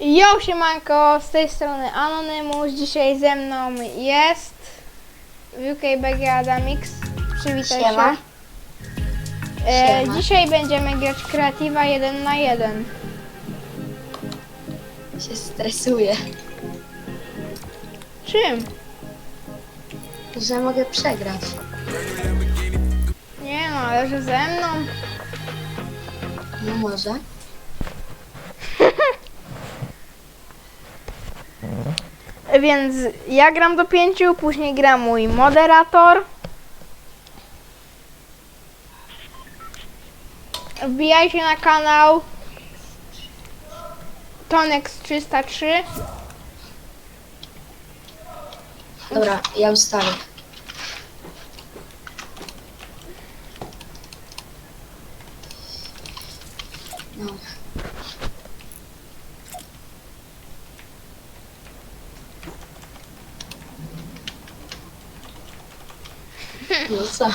Jo, siemanko, z tej strony Anonymous. Dzisiaj ze mną jest WKBG Adamix. Przywitaj Siema. się. E, Siema. dzisiaj będziemy grać kreatywa 1 na 1. się stresuję, Czym? że mogę przegrać. Nie no, ale że ze mną. No może. Więc ja gram do pięciu, później gra mój moderator. Wbijajcie na kanał Tonex 303. Dobra, ja ustawię. No. Co?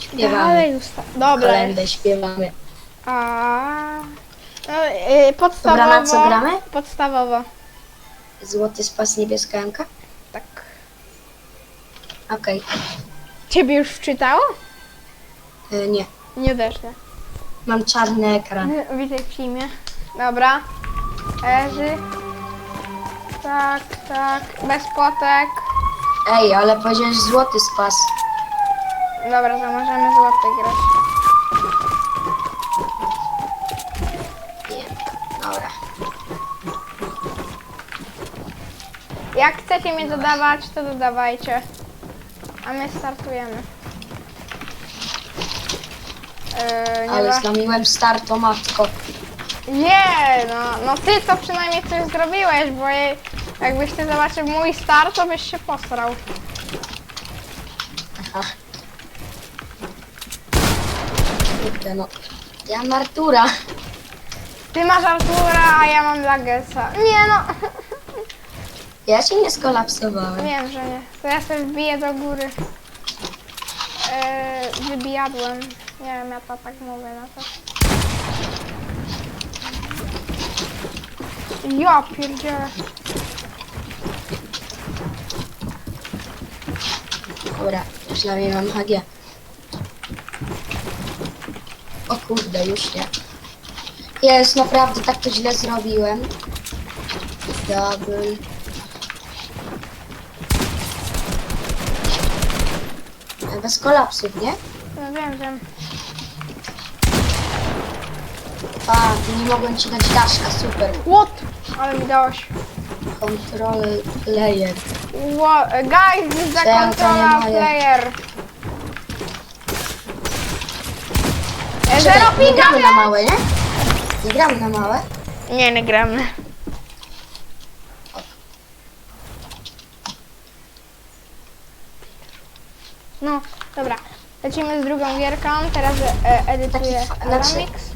Śpiewamy. Dalej usta- Dobra. Śpiewamy. A... No, yy, podstawowo. Dobra, na co gramy? Podstawowo. Złoty spas niebieska MK? Tak. Okej. Ciebie już wczytało? Y, Nie. Nie też nie. Mam czarny ekran. Witaj w filmie. Dobra. Eży. Tak, tak. Bez potek. Ej, ale powiedziałeś złoty spas. Dobra, to możemy złoty grać. Nie. Dobra. Jak chcecie mnie dodawać, to dodawajcie. A my startujemy. Yy, nie, Ale ma- zlamiłem start o matko. nie, no, no ty to przynajmniej coś zrobiłeś, bo jakbyś ty zobaczył mój start, to byś się posrał. Aha. Kurde no. Ja mam Artura. Ty masz Artura, a ja mam Lagesa. Nie no, Ja się nie skolapsowałem. wiem, że nie. To ja sobie wbiję do góry. Yy, wybijadłem. Nie wiem, ja to tak mówię na to. Ja pierdzielę. Dobra, przynajmniej mam HG. O kurde, już nie. Jest, naprawdę tak to źle zrobiłem. Double. Bez kolapsów, nie? No wiem, wiem. A, nie mogłem ci dać daszka, super. What? Ale mi dałeś. Control layer. What? Guys, this is the Czemu to nie controller player. E, Czekaj, Zero nie gramy na małe, nie? Nie gramy na małe. Nie, nie gramy. No, dobra. Lecimy z drugą gierką. Teraz e, edytuję Taki znaczy- Aramix.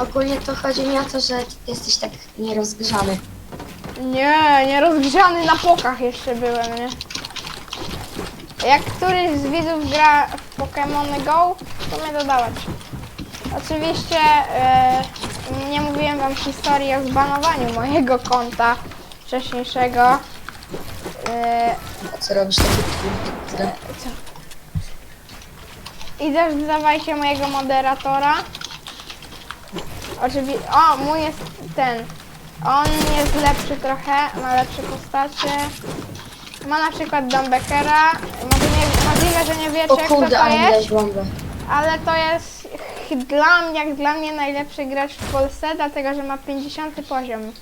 Ogólnie to chodzi mi o to, że jesteś tak nierozgrzany. Nie, nie rozgrzany na pokach jeszcze byłem, nie? Jak któryś z widzów gra w Pokémon Go, to mnie dodawać. Oczywiście e, nie mówiłem wam historii o zbanowaniu mojego konta wcześniejszego. E, A co robisz taki co? I też dodawajcie mojego moderatora. Oczywiście. O, mój jest ten. On jest lepszy trochę, ma lepsze postacie. Ma na przykład Dumbekera. Możliwe, że nie wiecie O kto kurde, to ale dałeś jest, bombę. ale to jest ch- dla mnie, jak dla mnie najlepszy gracz w Polsce, dlatego że ma 50 poziom yy,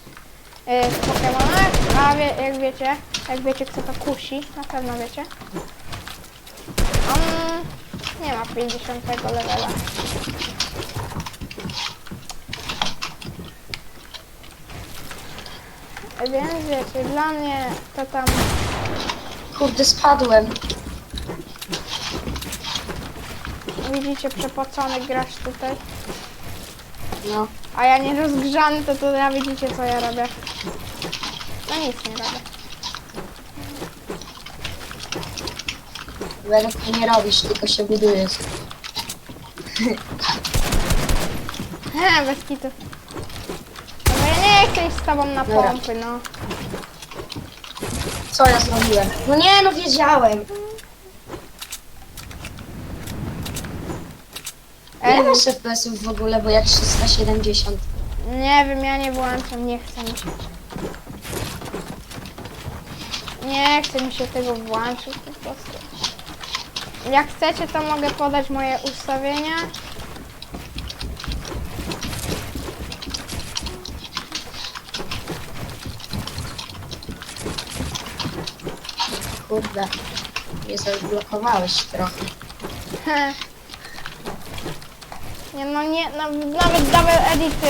w Pokémonach, a wie, jak wiecie, jak wiecie kto to kusi, na pewno wiecie. On nie ma 50 levela. Więc wiecie, dla mnie to tam Kurde, spadłem. widzicie przepocony gracz tutaj. No. A ja nie rozgrzany, to to ja widzicie co ja robię. No nic nie robię. Według nie robisz, tylko się budujesz. He, bez kitu. Nie chcę iść z tobą na Dobra. pompy, no. Co ja zrobiłem? No nie, no wiedziałem. Ile E, masz FPS-ów w ogóle, bo ja 370. nie wiem, ja nie włączam, nie chcę mi się. Nie chce mi się tego włączyć po prostu. Jak chcecie, to mogę podać moje ustawienia. Kurde. Mnie zablokowałeś trochę. Nie no, nie, no, nawet double edity.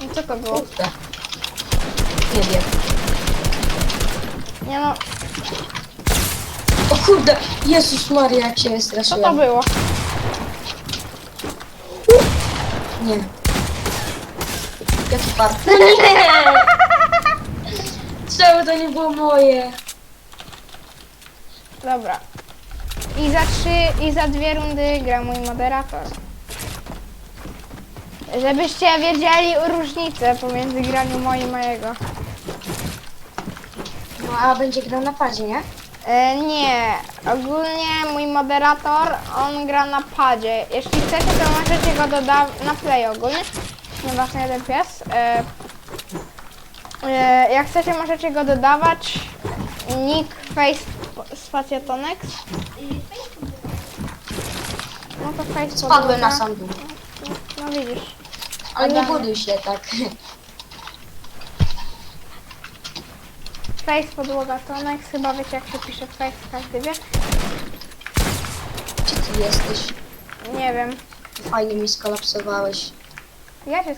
No co to było? Kurde. Nie wiem. Nie no, O kurde! Jezus Maria, jak się co to było? Nie. Jaki fart. Nie! Czemu to nie było moje? Dobra. I za trzy, i za dwie rundy gra mój moderator. Żebyście wiedzieli różnicę pomiędzy graniem moim i mojego. No a będzie grał na padzie, nie? E, nie, ogólnie mój moderator, on gra na padzie. Jeśli chcecie, to możecie go dodać na play ogólnie. Nieważne jeden pies. E, e, jak chcecie, możecie go dodawać. Nick Face Spacja Tonex. No to Face Spadłem na sam dół. No widzisz. Ale nie buduj się tak. Face podłoga Tonex. Chyba wiecie jak się pisze Face, każdy wie. Gdzie ty jesteś? Nie wiem. Fajnie mi skolapsowałeś. Ja się.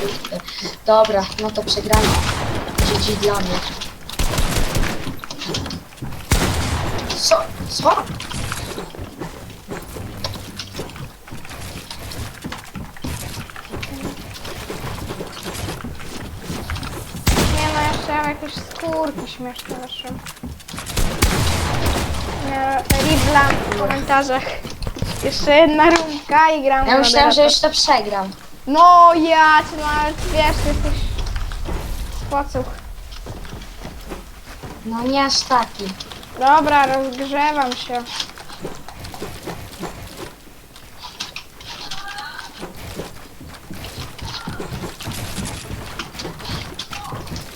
Kurde. Dobra, no to przegramy. GG dla mnie. Co? Nie no, jeszcze mam jakieś skórki śmieszne weszły. Nie, Riblam w komentarzach. Jeszcze jedna rundka i gram Ja myślałem, że moderator. już to przegram. No ja cię, no ale wiesz, ty jesteś. No nie aż taki. Dobra, rozgrzewam się.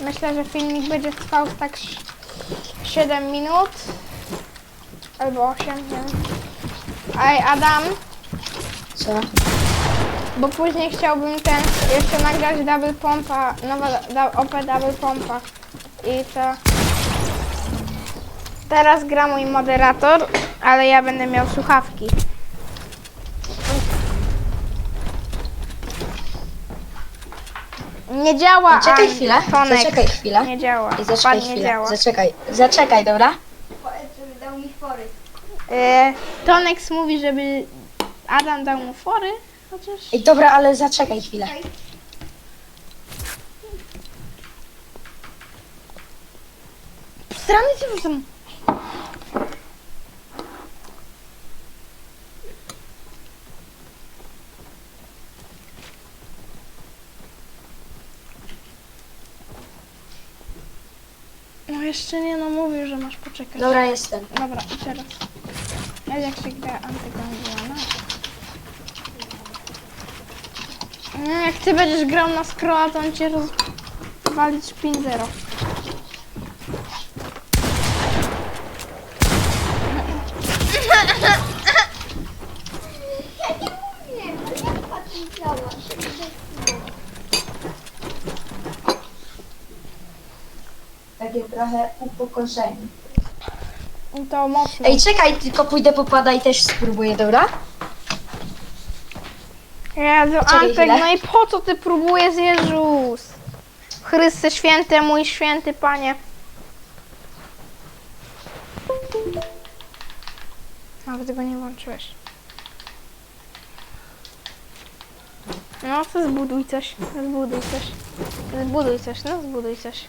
Myślę, że filmik będzie trwał tak 7 minut. Albo 8, nie wiem. Ej, Adam, Co? bo później chciałbym ten, jeszcze nagrać double pompa, nowa da, OP double pompa. I to... Teraz gra mój moderator, ale ja będę miał słuchawki. Nie działa. Zaczekaj An- chwilę, Tonek. zaczekaj chwilę. Nie działa. Zaczekaj Pan chwilę. działa. Zaczekaj, zaczekaj, dobra? E, Tonex mówi, żeby Adam dał mu fory, chociaż... Ej, dobra, ale zaczekaj chwilę. Strany ci są. No jeszcze nie, no mówił, że masz poczekać. Dobra, jestem. Dobra, i teraz. Ja jak się gra antygoniana. No, jak ty będziesz grał na scrolla, to on cię rozwalić 5-0. Trochę upokorzenie. I To mocno. Ej, czekaj, tylko pójdę popada i też spróbuję, dobra? Jezu, Czekaj Antek, chwilę. no i po co ty próbujesz, Jezus? Chryste święte, mój święty Panie. Nawet go nie włączyłeś. No, to zbuduj coś, zbuduj coś. Zbuduj coś, no zbuduj coś.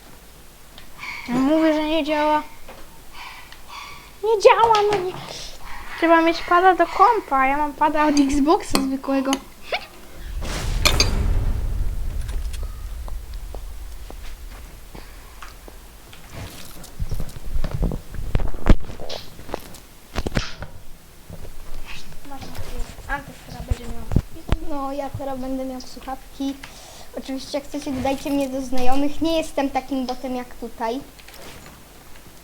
Mówię, że nie działa. Nie działa, no nie. Trzeba mieć pada do kompa, ja mam pada od Xboxa zwykłego. No, ja teraz będę miał słuchawki. Oczywiście, jak chcecie, dodajcie mnie do znajomych. Nie jestem takim botem jak tutaj.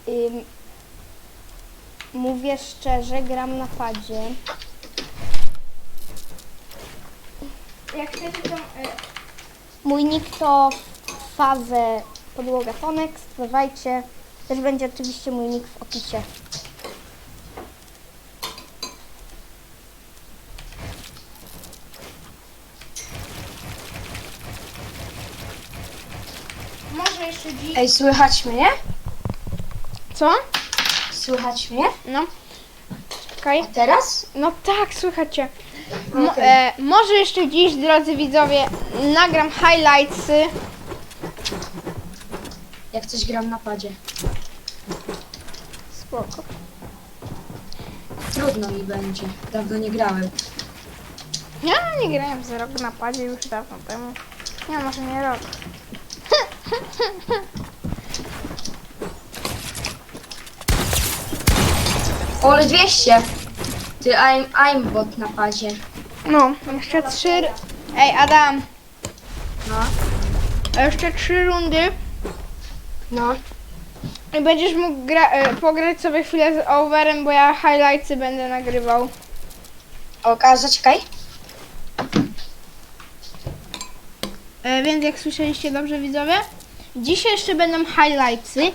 Ym, mówię szczerze, gram na padzie. Jak chcecie to... e, Mój nick to fazę podłoga Tonex. Dodawajcie. Też będzie oczywiście mój nick w opisie. Ej, słychać mnie? Co? Słychać mnie? No. Czekaj. A teraz? No tak, słuchajcie. Mo- Okej. e, może jeszcze dziś, drodzy widzowie, nagram highlightsy. Jak coś gram na padzie. Spoko. Trudno mi będzie. Dawno nie grałem. Ja nie grałem z rok na padzie już dawno temu. Nie, może nie rok. O, ale 200! Ty, I'm, I'm bot na padzie. No, jeszcze trzy... r- Ej, Adam, No. a jeszcze trzy rundy No. i będziesz mógł gra- e, pograć sobie chwilę z overem, bo ja highlightsy będę nagrywał. Oka, zaczekaj. E, więc jak słyszeliście dobrze widzowie, dzisiaj jeszcze będą highlightsy.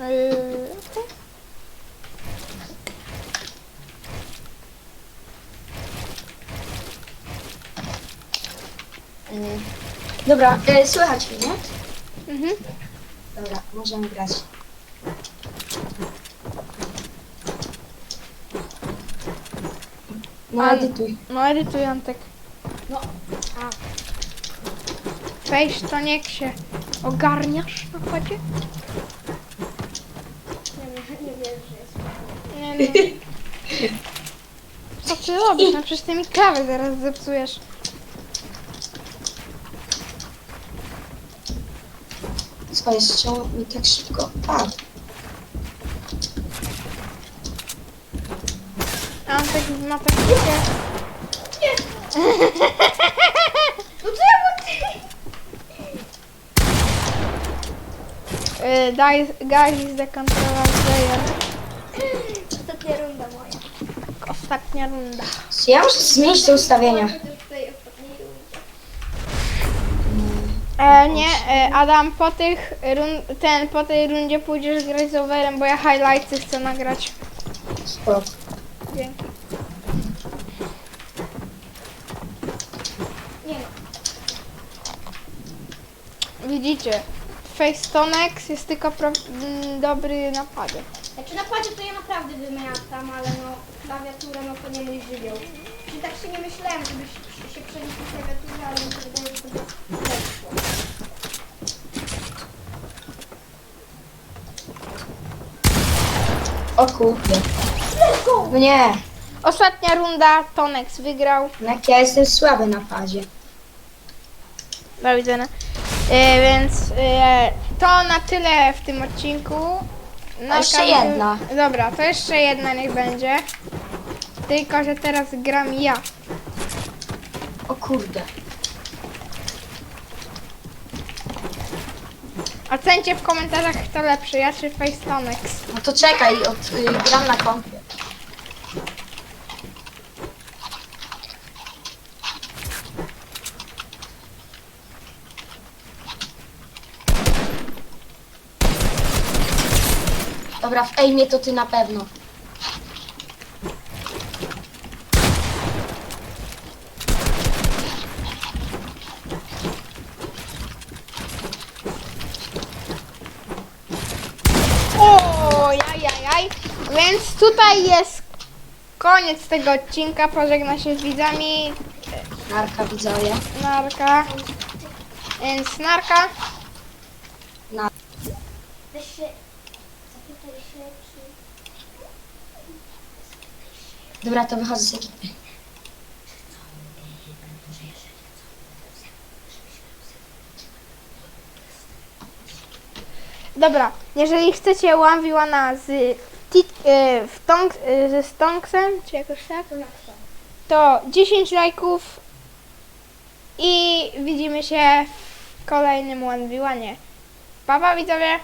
E, Dobra, y, słychać mnie, nie? Mhm. Dobra, możemy grać. No, An- edytuj. No edytuj Antek. No. A. Weź to niech się ogarniasz na chodzie? Nie, nie. Co ty robisz? No przecież ty mi klawę zaraz zepsujesz. Co jeszcze mi tak szybko padł? Antek ma taktykę. No co ja Y, daj, guys is the controller player. Ostatnia runda moja. Ostatnia runda. Ja muszę zmienić te ustawienia. E, nie, e, Adam, po tych run, ten, po tej rundzie pójdziesz grać z overem, bo ja highlightsy chcę nagrać. Spoko. Dzięki. Widzicie, Facetonex jest tylko pro, m, dobry na padzie. Znaczy na padzie to ja naprawdę wymiatam, ale no klawiatura no to nie mój żywioł. Czyli tak się nie myślałem, żeby się, się przenieść na klawiaturę, ale mi się wydaje, że to lepsze. O kurde. No nie, Ostatnia runda, Tonex wygrał. jak ja jestem słaby na padzie. Do widzenia. E, więc e, to na tyle w tym odcinku. Na jeszcze jedna. Dobra, to jeszcze jedna niech będzie. Tylko, że teraz gram ja. O kurde. Ocencie w komentarzach kto lepszy, ja czy Facetonex. No to czekaj, od, y, gram na kompie. Dobra, w aimie to ty na pewno. O, jaj, jaj, jaj. Więc tutaj jest koniec tego odcinka. Pożegna się z widzami. Narka widzowie. Narka. Więc narka. Weź się, zapytaj się, czy... Dobra, to wychodzę z ekipy. Dobra, jeżeli chcecie 1v1 z, Tit- y, w tong, y, ze Stonksem, czy jakoś tak, To jak to? to 10 lajków i widzimy się w kolejnym 1v1. Pa, pa widzowie!